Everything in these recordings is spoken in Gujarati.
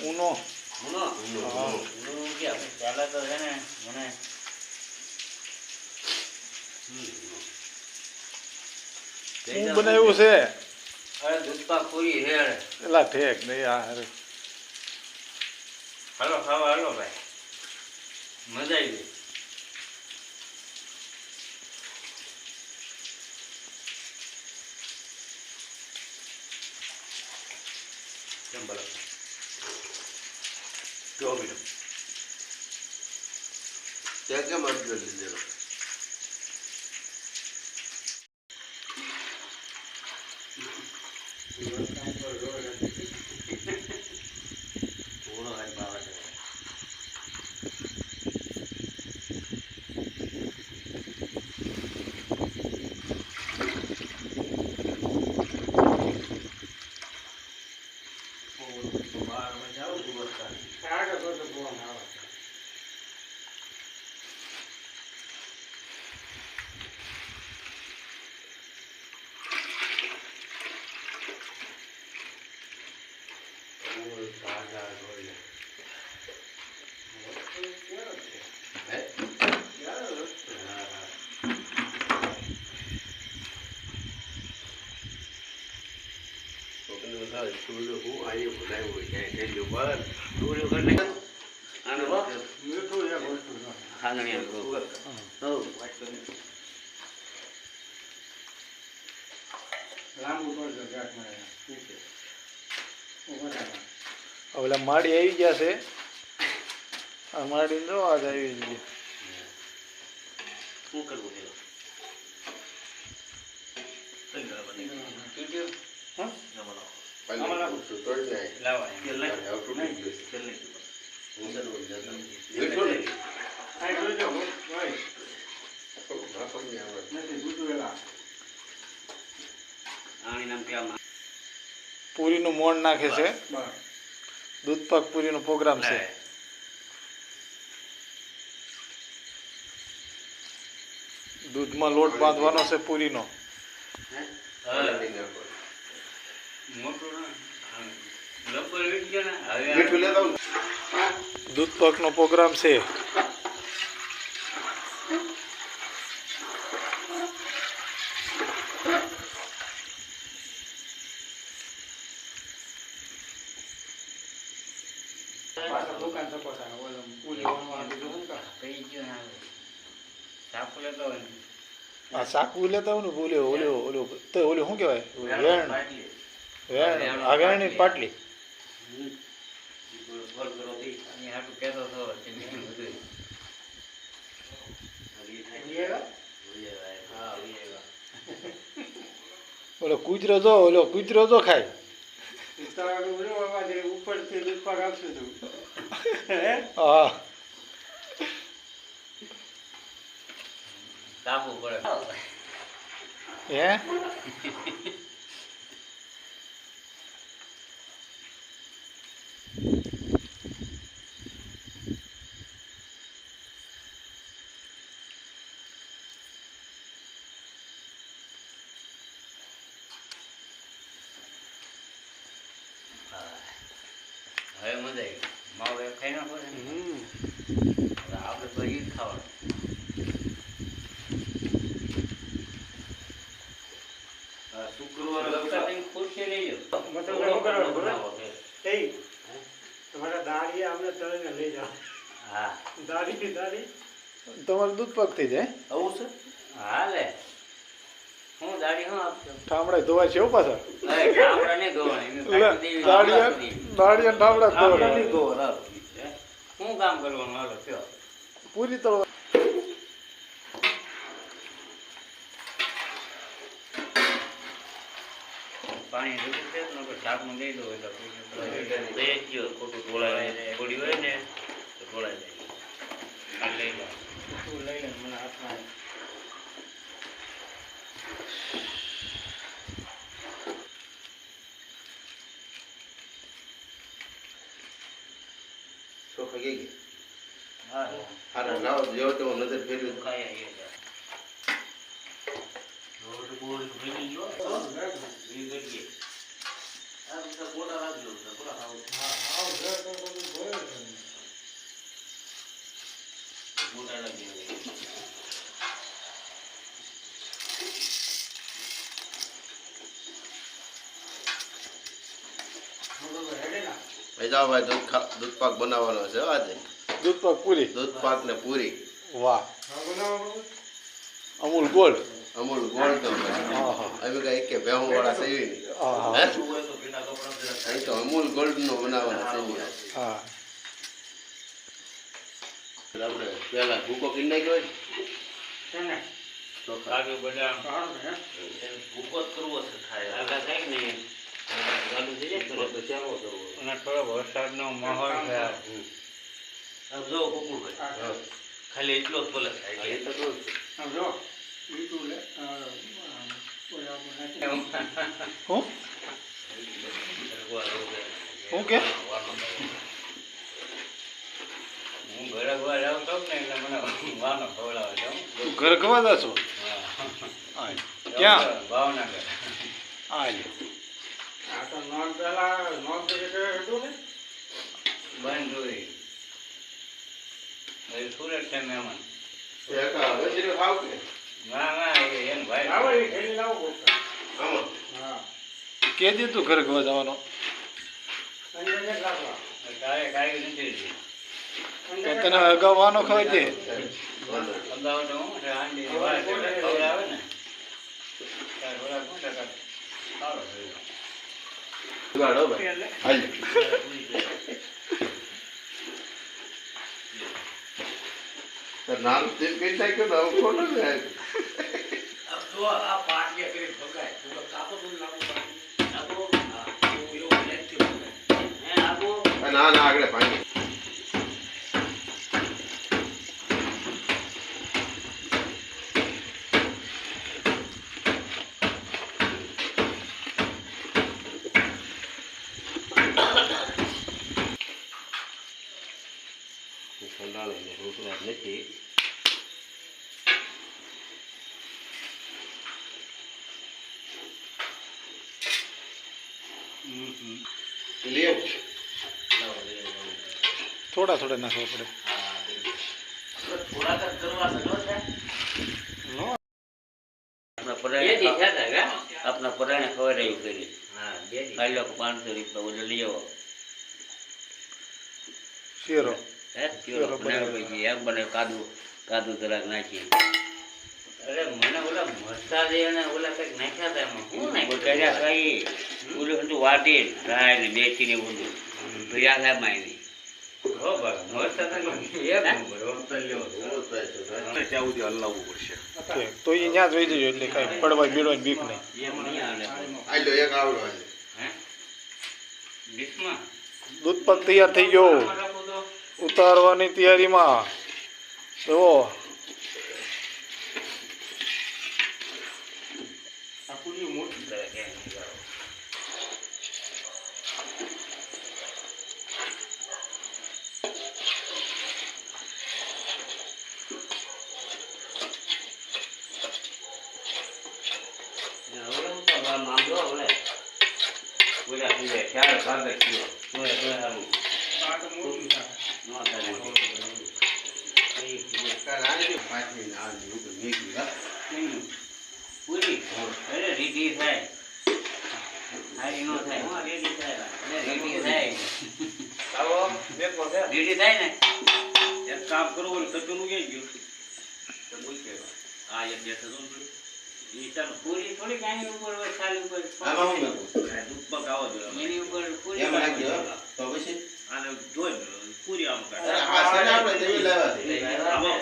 ઉનો. ઉનો. ઉનો કે પહેલા તો છે ને મને હું બનાવ્યું છે? અરે દૂધપાક પૂરી હેડ એલા ઠેક નહીં આ હારે. હાલો ખાવા હાલો ભાઈ. મજા આવી ગઈ કેમ બોલો જો બીજું ત્યાં કેમ અડધો લીધેલો થોડો હારી પાવા છે છોકરીઓ થાય, છોકરીઓ હું અહીંયા બનાવ્યું હોય, ત્યાં ઠેલ્યું બહાર. છોકરીઓ કરી નાખે. આને હાંગણીયા ગ્રુપ હો ઓલા માડી આવી ગયા છે આ માડી જો આજ આવી ગઈ શું કરવું પૂરીનું મોણ નાખે છે. દૂધપાક પૂરીનો પ્રોગ્રામ છે. દૂધમાં લોટ બાંધવાનો છે પૂરીનો હા. પાણી પ્રોગ્રામ મોટું ના આમ લબર વીટ ગયો ને હવે આ- મીઠું લેતા આવું. દૂધપાકનો પ્રોગ્રામ છે કઈ ગયો ના સાપુ લેતો હોય ને. આ સાકુ લેતા હોય ને ઓલ્યો ઓલ્યો ઓલ્યો તો ઓલ્યો શું કહેવાય? વેણ. વેણ. આ વેણની પાટલી. ઓલો કૂતરો જો ઓલો કૂતરો જો ખાય. હા. તાપવું પડે. હે હવે મજા આવી માવો એક ખાઈ નાખો ને. હમ. હવે આપણે તો ઈ જ ખાવાનું આ શુક્રવારે વખતે ખુરશી લઈ જાઓ. મતલબ શું કરવાનું ખબર? બનાવો છે. એ તમારા દાઢી અમને તળીને લઈ જાઓ હા દાઢી દાઢી તમારે દૂધપાક થઈ જાય આવું છે? હાલે. હું દાઢી હું આપશો? ઠામડા ધોવાય છે હો પાછા. અરે નહીં ધોવાણી. એમને લે, કાઢી દેવી, દાડિયા દાડિયા ઠામડા ધોવાય નહીં ધોવા, શું કામ કરવાનું હાલો કયો પૂરી તળવા. પાણી શાકમાં દઈ દો એટલે. ખોટું. થોડી હોય ને તો ઢોળાય જાય લઈ લો. તું લઈને મને હાથમાં ચોખા ગઈ. હા હારે લાવો તો જેવો તેવો નજર ફેરવી દો. ખાઈ આવીએ ત્યાં. રોટ બોટ ભરી ગયો. ઈ કરીએ. આ બધા હા આવ ઘર તો બધું જોયું છે મેં. ભાઈ દૂધ ખા દૂધ પાક બનાવવાનો છે આજે. દૂધ પાક પૂરી? દૂધ પાક ને પૂરી. વાહ. અમૂલ ગોલ્ડ અમૂલ ગોલ્ડ તો અમે કઈ કે ભેહું વાળા સેવી નહીં તો અમૂલ ગોલ્ડ નો બનાવવાનો છે હા. આપણે પેલા ભૂકો કરી નાખ્યો હોય તો કાજુ બધા ને, હે? ભૂકો જ કરવો છે થાય આગળ થાય ને. ચાલુ થઈ જાય તો ચાલો કરવો હું ઘરે ઘરે જાઉં તો ને એટલે મને વાનો ખવડાવે છે હો. તું ઘર ગવા છો? હા. હા ક્યાં? ભાવનગર. હા આ તો નોન પેલા તરીકે હતું ને? બંધુરી એ સુરત છે મહેમાન? કે? ના ના એમ ભાઈ એ થેલી લાવો હા. કે દી ઘર ગવા જવાનો. તારે કાંઈ નથી ને તને અગાવવાનો ખબર છે સારો થયો. તો નામ. જો આ પાટિયા કરી ભગાય તો કાપો આ ના ના આગળ ભાંગી. લાવો થોડા થોડા નાખવા પડે. થોડાક કરવા છે છે આપણા પરાણે ખબર આવી કરી કાઢી લો પાંચસો રૂપિયા ઓર્ડર લઈ આવો. શેરો. હે? ચલો, ચલો બનાવી પછી એમ બને કાદુ કાદુ જરાક નાખી અરે મને ઓલા મરચાં જે અને ઓલા કંઈક નાખ્યા હતા એમાં. શું નાખ્યું બટાકા ઓલું હતું વાટી રાય ને મેથી ને બધું. ભર્યા થાય માયની હો ભાઈ મરચાં તો એક નંબર હો. કે તો. એ ત્યાં જ વહી જજો એટલે કઈ પડવા બીડવા બીક નહીં. દૂધ પાક તૈયાર થઈ ગયો. ઉતારવાની તૈયારીમાં. જુઓ આ પૂરી મોટી જરાક એમ જાઓ. હવે હું તો બા માંગો હવે ઓલા તું ચાર ભાગ જ થયો તોય તોય હારું આ તો મોટી થાય ન થાય કાલ આની પાછી ને આ લીધું તો મેગી, હા. હમ. પૂરી અરે રીધી થાય હારી નો થાય હા રીધી થાય અરે રીધી થાય રીધી થાય ને? એક કામ કરવું હોય તો કચરું ક્યાં ગયું. તો બોલ કે. આ એક બે સજન પડી પૂરી થોડી કાંઈ ઉપર હોય ખાલી ઉપર? પગ આવો જોઈએ એની ઉપર પૂરી. તો પછી? આને જોઈ પૂરી આમ કાઢે. આપણે લેવા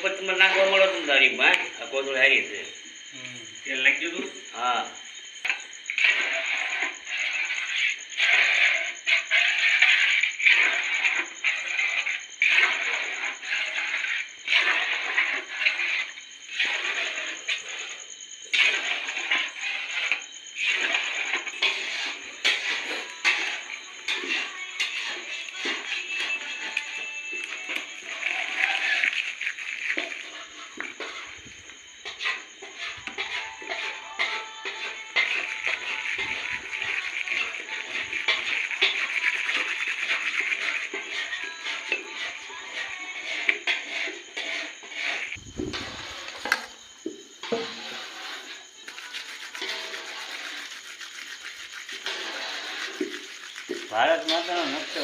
ઉપર તમે નાખવા મળો તમે તારી માં આ કોથળી હારી છે. તેલ નાખ્યું હતું હા.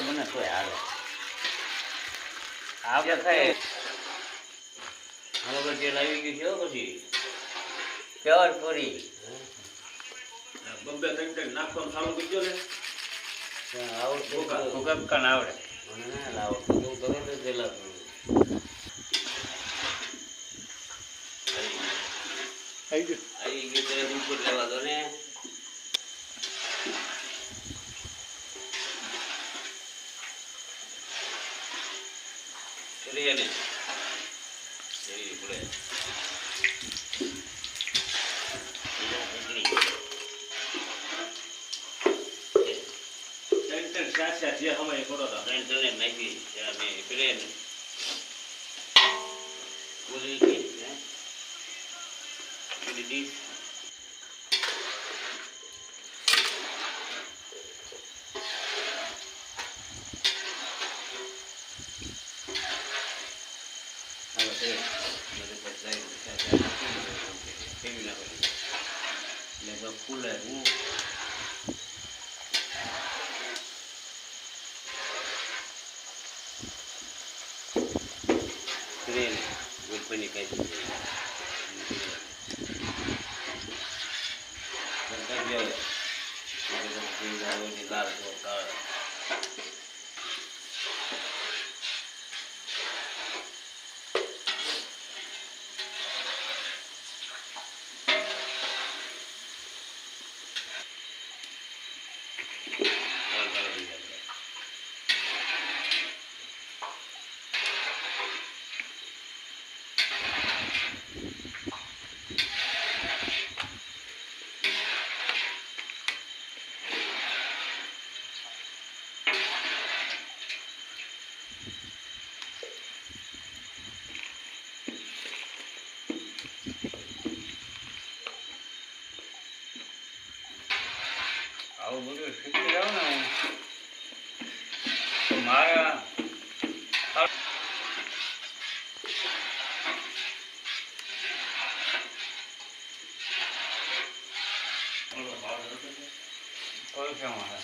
નકશો બને તોય આપણે થાય હવે તેલ લાવી ગયું છે પછી. પ્યોર પૂરી. બબ્બે ત્રણ ત્રણ નાખવાનું ચાલુ કરી દો ને આવડતું ભૂકંપ કાન આવડે. મને ના લાવો. હું આવી ગયું. આવી ગયું ઉપર લેવા દો ને કરીએ ને એવી પડે ત્રણ ત્રણ ચાર ચાર જે સમય કરો તો ત્રણ ત્રણ નાખી ત્યાં મેં પેલે ને પૂરી કે હે પૂરી ડીશ હવે તે બધું પચાઈ પચાઈ કેવી ના પડી એટલે તો ફૂલે હું ક્રેન ગુલપની કઈ લાલ કાળ આવું બધું શીખી જાવ ને હું તો મારા પૈસામાં હે.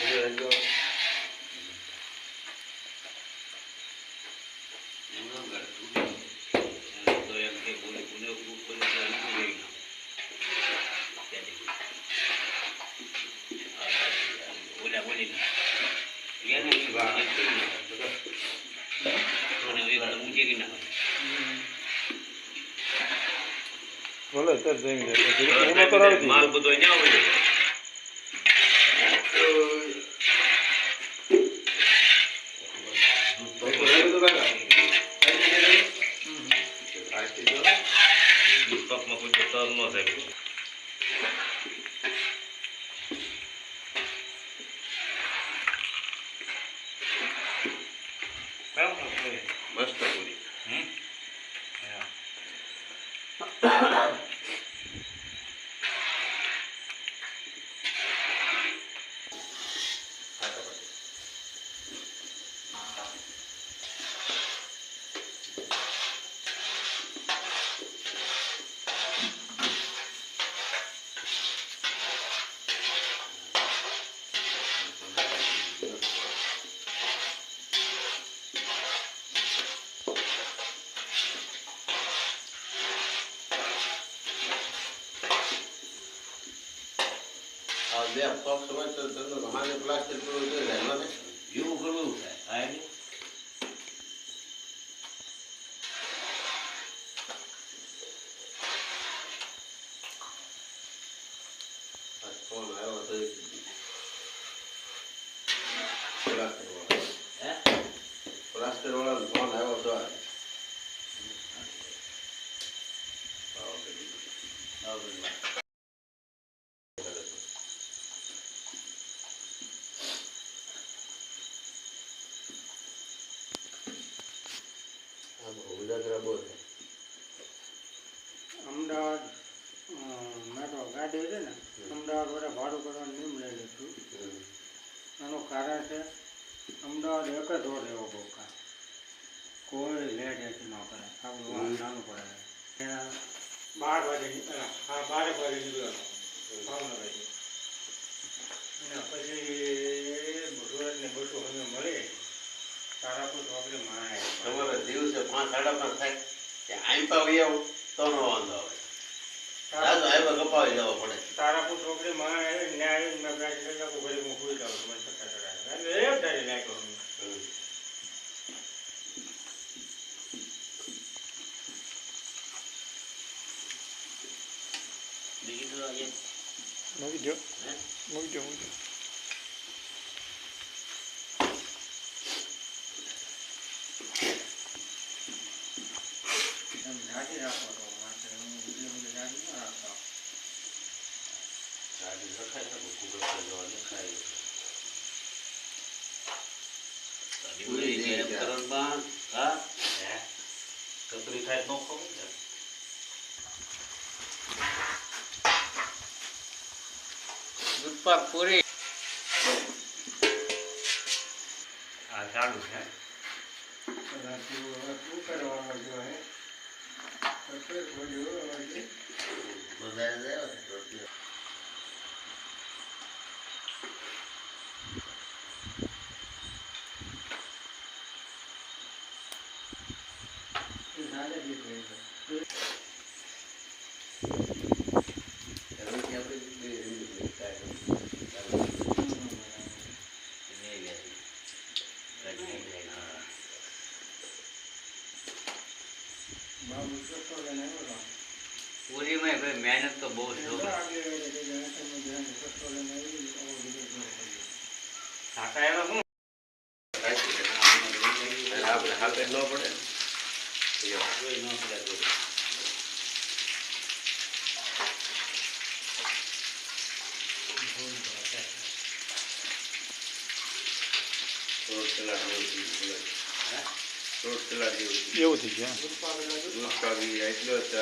તો એમ ઊંચે કે ના બોલો સર જમી પૂર્ણ કરાવી માલ બધો અહીંયા હોય. બે પક્ષ હોય તો તમે હાલે પ્લાસ્ટર કરવું થઈ રહેવાને એવું કરવું આ ફોન આવ્યો તો પ્લાસ્ટર વાળા હે પ્લાસ્ટર વાળાનો ફોન આવ્યો તો આ. આવો કરી. આવું બધું. આમાં ઉજાગરા બહુ છે. અમદાવાદ અ, મેં તો ગાડી હતી ને અમદાવાદ વડે ભાડું કરવાનું નિયમ લઈ લીધું હમ. એનું કારણ છે અમદાવાદ એક જ રોડ એવો બહુ કાં કોઈ લેટ એસી ન કરે. આપણું વાહન નાનું પડે. ત્યાં બાર વાગે નીકળ્યા હા બાર વાગે નીકળ્યો ભાવનગર અને પછી સુરત ને બધું અમે મળે. તારાપુર આપણે માણે તમારે દિવસે પાંચ સાડા પાંચ થાય. કે આમ તો આવી આવો તો નો વાંધો આવે. રાત આવ્યા કપાવી જવા પડે. તારાપુર છોકરી માં ન્યાય મેં નાખું ઘરે હું ભૂલી જાઉં મને સત્તા ચડાવે એટલે એક ધારી નાખ્યો અમે. હમ. બીજું તો આજે મૂકી દો હે મૂકી દો મૂકી દો એમ ગાડી રાખો તો વાંચે હું બીજી બધી ગાડી ન રાખતો ગાડી રખાય ને ખૂબ જ જવા લખાય પૂરી કરવાનું હા? કકરી થાય તો ખબર છે. દૂધપાક પૂરી હા? ચાલુ છે બધા જાય ને એ સાદે બી થઈ ગયું. એનાથી આપણે બે રીત થાય. બાબુ સસ્તો લઈને આવ્યો હતો. પૂરીમાં ભાઈ મહેનત તો બહુ છે એટલે આગલી વારે કીધું, "આ તમે ધ્યાન સસ્તો લઈને કાકા શું આપણે હાથે ન પડે પડે તો. રોડ કલાક જેવું થયું બોલે. હે? રોડ કલાક જેવું થયું. એવું થઈ ગયા દૂધ કાઢી એટલો જ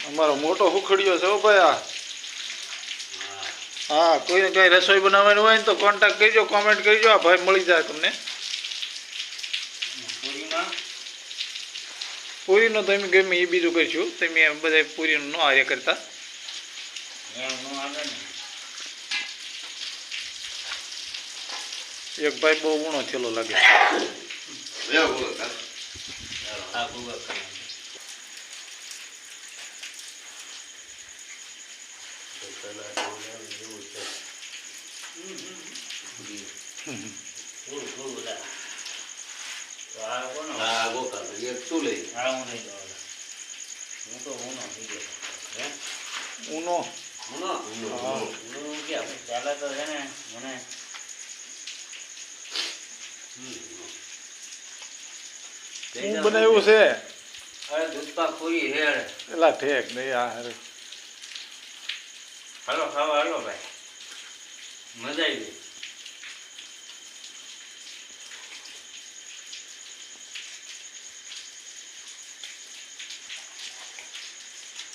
આ અમારો મોટો હુખડીયો છે ઓ ભાઈ આ. હા કોઈને કંઈ રસોઈ બનાવવાની હોય ને તો કોન્ટેક્ટ કરજો કોમેન્ટ કરજો આ ભાઈ મળી જાય તમને. પૂરીમાં? પૂરીનો તમે ગમે એ બીજું કરશું તમે એમ બધા પૂરીનું ન આર્ય કરતા. એક ભાઈ બહુ ઊણો થયેલો લાગે લેવો બોલો તાર. ચાલો આ ભૂગા કરવાનું. તો કલાક જેવું છે. થોડું થોડું લા. તો આ કોનો આ શું લઈ? હા હું નહીં દઉં. હું તો હું નો થઈ ગયો. હે? ઊનો? હું નો હા. હું પહેલાં તો છે ને મને હું બનાવ્યું છે? અરે દૂધપાક પૂરી હેડ એલા ઠેક નહીં આ હારે. હાલો ખાવા હાલો ભાઈ. મજા આવી ગઈ કેમ બરાબર જો બીજું ત્યાં કેમ અડધો લીધેલો મને થોડા બેસન મોઢા જ માપે છે. ગામ માપે ને? માપે. બધું માપે જ્યાં કરતાં કર્યો હોય તો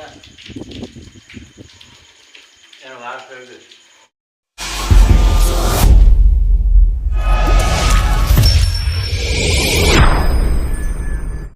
જોઈ લે એનો વાર કરી દે